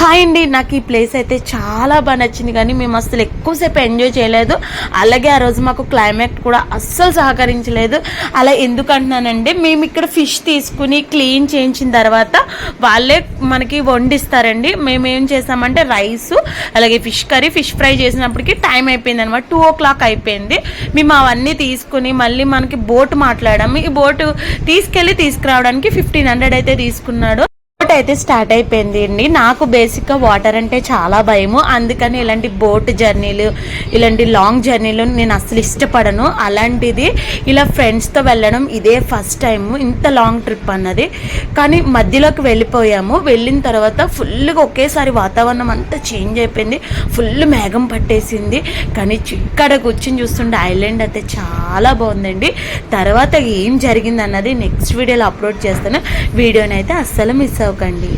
Hi అండి. నాకు ఈ ప్లేస్ అయితే చాలా బాగా నచ్చింది కానీ మేము అసలు ఎక్కువసేపు ఎంజాయ్ చేయలేదు. అలాగే ఆ రోజు మాకు క్లైమేట్ కూడా అస్సలు సహకరించలేదు. అలా ఎందుకంటున్నానంటే మేము ఇక్కడ ఫిష్ తీసుకుని క్లీన్ చేయించిన తర్వాత వాళ్ళే మనకి వండిస్తారండి. మేము ఏం చేసామంటే రైస్ అలాగే ఫిష్ కర్రీ ఫిష్ ఫ్రై చేసినప్పటికీ టైం అయిపోయింది అనమాట టూ ఓ క్లాక్ అయిపోయింది. మేము అవన్నీ తీసుకుని మళ్ళీ మనకి బోట్ మాట్లాడాము. ఈ బోటు తీసుకెళ్ళి తీసుకురావడానికి ఫిఫ్టీన్ హండ్రెడ్ అయితే తీసుకున్నాడు. బోట్ అయితే స్టార్ట్ అయిపోయింది అండి. నాకు బేసిక్గా వాటర్ అంటే చాలా భయము. అందుకని ఇలాంటి బోట్ జర్నీలు ఇలాంటి లాంగ్ జర్నీలు నేను అసలు ఇష్టపడను. అలాంటిది ఇలా ఫ్రెండ్స్తో వెళ్ళడం ఇదే ఫస్ట్ టైం ఇంత లాంగ్ ట్రిప్ అన్నది. కానీ మధ్యలోకి వెళ్ళిపోయాము. వెళ్ళిన తర్వాత ఫుల్గా ఒకేసారి వాతావరణం అంతా చేంజ్ అయిపోయింది. ఫుల్ మేఘం పట్టేసింది. కానీ ఇక్కడ కూర్చొని చూస్తుండే ఐలాండ్ అయితే చాలా చాలా బాగుందండి. తర్వాత ఏం జరిగింది అన్నది నెక్స్ట్ వీడియోలో అప్లోడ్ చేస్తాను. వీడియోని అయితే అస్సలు మిస్ అవ్వకండి.